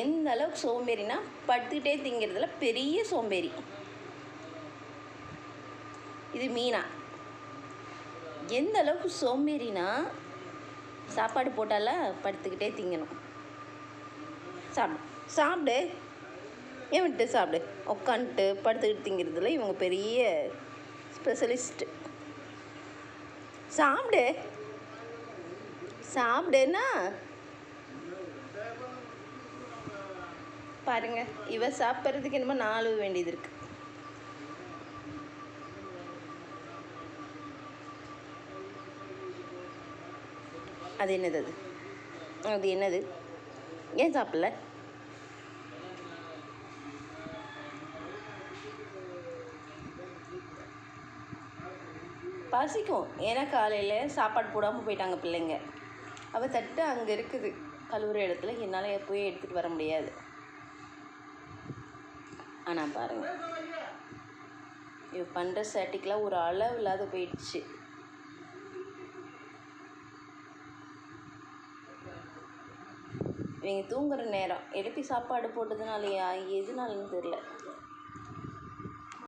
எந்த அளவுக்கு சோம்பேறினா படுத்துக்கிட்டே திங்கிறதுல பெரிய சோம்பேறி. இது மீனா. எந்த அளவுக்கு சோம்பேறினா சாப்பாடு போட்டால படுத்துக்கிட்டே திங்கணும். சாப்பிடு சாப்பிடு ஏன் விட்டு சாப்பிடு உட்காந்துட்டு படுத்துக்கிட்டு திங்கிறதுல இவங்க பெரிய ஸ்பெஷலிஸ்ட்டு சாப்பிடு சாப்பிடுன்னா பாருங்க. இவ சாப்பிட்றதுக்கு என்னமோ நாலு வேண்டியது இருக்கு. அது என்னது அது? அது என்னது? ஏன் சாப்பிடல? பசிக்கும். ஏன்னா காலையில் சாப்பாடு போடாமல் போயிட்டாங்க பிள்ளைங்க. அவள் தட்டு அங்கே இருக்குது. கழுவுற இடத்துல என்னால் போய் எடுத்துகிட்டு வர முடியாது. ஆனால் பாருங்க. இது பண்ணுற சேட்டிக்கெலாம் ஒரு அளவு இல்லாத போயிடுச்சு. இவங்க தூங்குற நேரம். எழுப்பி சாப்பாடு போட்டதுனாலயா? எதுனாலன்னு தெரில